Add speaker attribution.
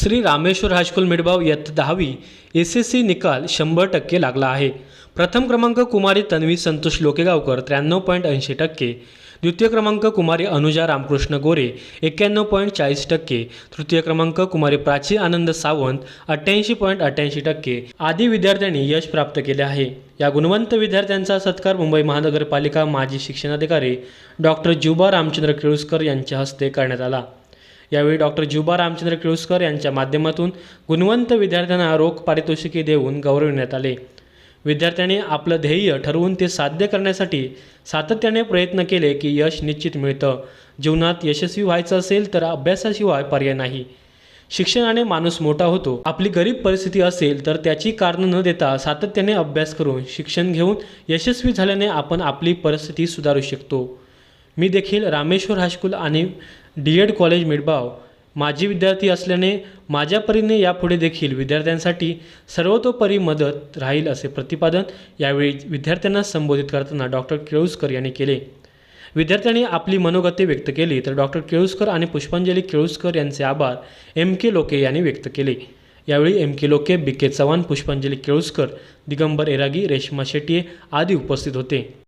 Speaker 1: Shri Rameshwar high school मिडबाव इयत्ता दहावी S S C निकाल शंभर टक्के लागला आहे. प्रथम क्रमांक कुमारी तन्वी संतोष लोकेगावकर त्र्याण्णव पॉईंट ऐंशी टक्के. द्वितीय क्रमांक कुमारी अनुजा रामकृष्ण गोरे एक्क्याण्णव पॉईंट चाळीस टक्के. तृतीय क्रमांक कुमारी प्राची आनंद सावंत अठ्ठ्याऐंशी पॉईंट अठ्ठ्याऐंशी टक्के. आदी विद्यार्थ्यांनी यश प्राप्त केले आहे. या गुणवंत विद्यार्थ्यांचा सत्कार मुंबई महानगरपालिका माजी शिक्षणाधिकारी डॉक्टर जुबा रामचंद्र केळुसकर यांच्या हस्ते करण्यात आला. यावेळी डॉक्टर जुबा रामचंद्र केळुसकर यांच्या माध्यमातून गुणवंत विद्यार्थ्यांना रोख पारितोषिके देऊन गौरविण्यात आले. विद्यार्थ्यांनी आपलं ध्येय ठरवून ते साध्य करण्यासाठी सातत्याने प्रयत्न केले की यश निश्चित मिळतं. जीवनात यशस्वी व्हायचं असेल तर अभ्यासाशिवाय पर्याय नाही. शिक्षणाने माणूस मोठा होतो. आपली गरीब परिस्थिती असेल तर त्याची कारणं न देता सातत्याने अभ्यास करून शिक्षण घेऊन यशस्वी झाल्याने आपण आपली परिस्थिती सुधारू शकतो. मी देखील रामेश्वर हायस्कूल आणि डी एड कॉलेज मिडबाव माजी विद्यार्थी असल्याने माझ्या परीने यापुढे देखील विद्यार्थ्यांसाठी सर्वतोपरी मदत राहील असे प्रतिपादन यावेळी विद्यार्थ्यांना संबोधित करताना डॉक्टर केळुसकर यांनी केले. विद्यार्थ्यांनी आपली मनोगते व्यक्त केली तर डॉक्टर केळुसकर आणि पुष्पांजली केळुसकर यांचे आभार एम के लोके यांनी व्यक्त केले. यावेळी एम के लोके बी के चव्हाण पुष्पांजली केळुसकर दिगंबर एरागी रेश्मा शेट्ये आदी उपस्थित होते.